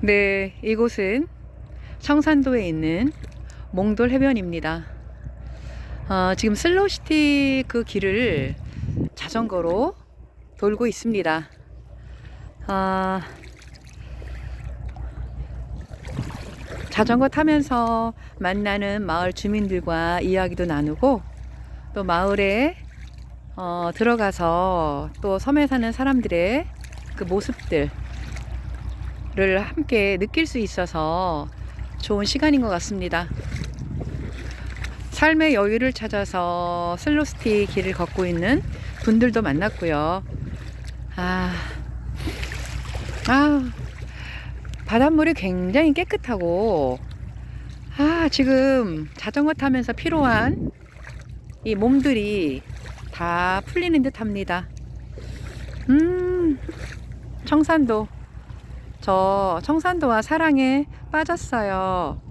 네, 이곳은 청산도에 있는 몽돌 해변입니다. 어, 지금 슬로우시티 그 길을 자전거로 돌고 있습니다. 아, 자전거 타면서 만나는 마을 주민들과 이야기도 나누고 또 마을에 어, 들어가서 또 섬에 사는 사람들의 그 모습들 을 함께 느낄 수 있어서 좋은 시간인 것 같습니다. 삶의 여유를 찾아서 슬로스티 길을 걷고 있는 분들도 만났고요. 아, 아, 바닷물이 굉장히 깨끗하고, 아, 지금 자전거 타면서 피로한 이 몸들이 다 풀리는 듯 합니다. 음, 청산도. 저 청산도와 사랑에 빠졌어요.